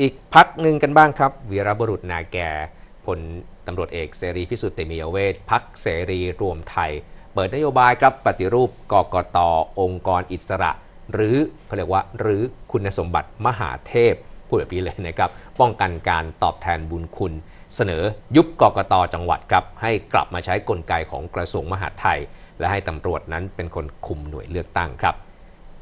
อีกพักหนึ่งกันบ้างครับ วีรบุรุษนาแก่พลตำรวจเอกเสรีพิสุทธิ์เตมียเวทพักเสรีรวมไทย เปิดนโยบายครับปฏิรูปกกตองค์กรอิสระ หรือเขาเรียกว่า หรือคุณสมบัติมหาเทพพูดแบบนี้เลยนะครับป้องกันการตอบแทนบุญคุณ เสนอยุบกกตจังหวัดครับให้กลับมาใช้กลไกของกระทรวงมหาดไทย และให้ตำรวจนั้นเป็นคนคุมหน่วยเลือกตั้งครับ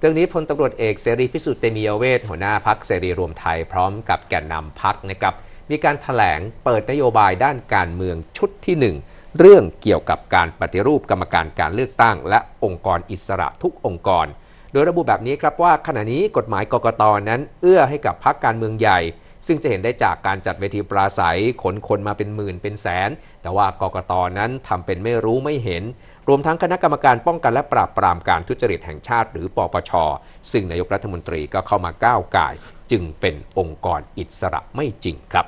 เรื่องนี้พลตำรวจเอกเสรีพิสุทธิ์เตมียเวทหัวหน้าพักเสรีรวมไทยพร้อมกับแกนนำพักนะครับมีการถแถลงเปิดนโยบายด้านการเมืองชุดที่ 1 เรื่องเกี่ยวกับการปฏิรูปกรรมการการเลือกตั้ง และองค์กรอิสระทุกองค์กร โดยระบุแบบนี้ครับว่าขณะนี้กฎหมายกกตนั้น เอื้อให้กับพักการเมืองใหญ่ ซึ่งจะเห็นได้จากการจัดเวทีปราศัยขนคนมาเป็นหมื่นเป็นแสน แต่ว่ากกตนั้นทำเป็นไม่รู้ไม่เห็น รวมทั้งคณะกรรมการป้องกันและปราบปรามการทุจริตแห่งชาติ หรือปปช ซึ่งนายกรัฐมนตรีก็เข้ามาก้าวไก่จึงเป็นองค์กรอิสระไม่จริงครับ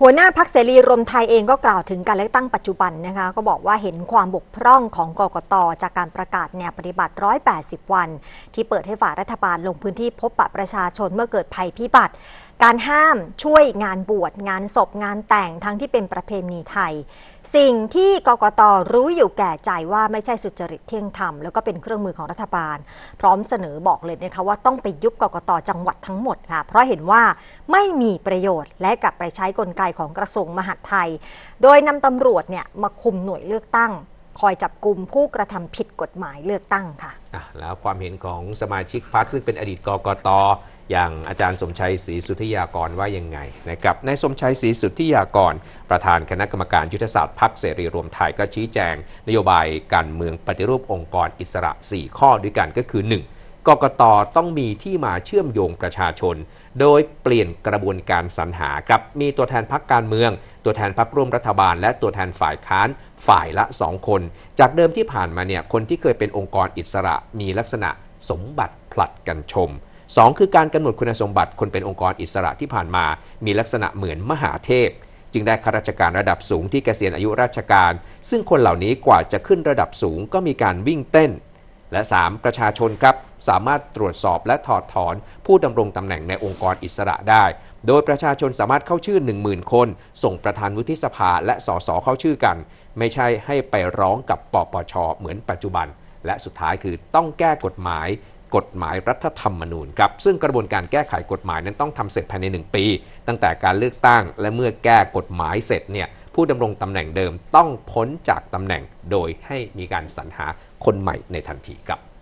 หัวหน้าพักเสรีรวมไทยเองก็กล่าวถึงการเลือกตั้งปัจจุบันนะคะก็บอกว่าเห็นความบกพร่องของกกต จากการประกาศแนวปฏิบัติ 180 วัน ที่เปิดให้ฝ่ายรัฐบาลลงพื้นที่พบปะประชาชนเมื่อเกิดภัยพิบัติ การห้ามช่วยงานบวชงานศพงานแต่งทั้งที่เป็นประเพณีไทย สิ่งที่กกตรู้อยู่แก่ใจว่าไม่ใช่สุจริตเที่ยงธรรมแล้วก็เป็นเครื่องมือของรัฐบาล พร้อมเสนอบอกเลยนะคะว่าต้องไปยุบกกตจังหวัดทั้งหมดค่ะเพราะเห็นว่าไม่มีประโยชน์และกลับไปใช้กลไกของกระทรวงมหาดไทย โดยนำตำรวจเนี่ยมาคุมหน่วยเลือกตั้ง คอยจับกลุ่มผู้กระทำผิดกฎหมายเลือกตั้งค่ะอะ แล้วความเห็นของสมาชิกพักซึ่งเป็นอดีตกกตอย่างอาจารย์สมชัยศรีสุทธิยากรว่ายังไงนะครับนายสมชัยศรีสุทธิยากร ประธานคณะกรรมการยุทธศาสตร์พักเสรีรวมไทยก็ชี้แจง นโยบายการเมืองปฏิรูปองค์กรอิสระ 4 ข้อด้วยกันก็คือ 1. กกตต้องมีที่มาเชื่อมโยงประชาชน โดยเปลี่ยนกระบวนการสรรหาครับมีตัวแทนพักการเมือง ตัวแทนพักร่วมรัฐบาล และตัวแทนฝ่ายค้านฝ่ายละ 2 คน จากเดิมที่ผ่านมาเนี่ยคนที่เคยเป็นองค์กรอิสระมีลักษณะสมบัติผลัดกันชม 2 คือการกำหนดคุณสมบัติคนเป็นองค์กรอิสระที่ผ่านมา มีลักษณะเหมือนมหาเทพจึงได้ข้าราชการระดับสูงที่เกษียณอายุราชการ ซึ่งคนเหล่านี้กว่าจะขึ้นระดับสูงก็มีการวิ่งเต้น และ 3. ประชาชนครับสามารถตรวจสอบและถอดถอนผู้ดำรงตำแหน่งในองค์กรอิสระได้ โดยประชาชนสามารถเข้าชื่อ 10,000 คน ส่งประธานวุฒิสภาและสสเข้าชื่อกัน ไม่ใช่ให้ไปร้องกับปปชเหมือนปัจจุบัน และสุดท้ายคือต้องแก้กฎหมาย กฎหมายรัฐธรรมนูญครับ ซึ่งกระบวนการแก้ไขกฎหมายนั้นต้องทำเสร็จภายใน 1 ปี ตั้งแต่การเลือกตั้งและเมื่อแก้กฎหมายเสร็จเนี่ย ผู้ดำรงตำแหน่งเดิมต้องพ้นจากตำแหน่งโดยให้มีการสรรหาคนใหม่ในทันทีครับ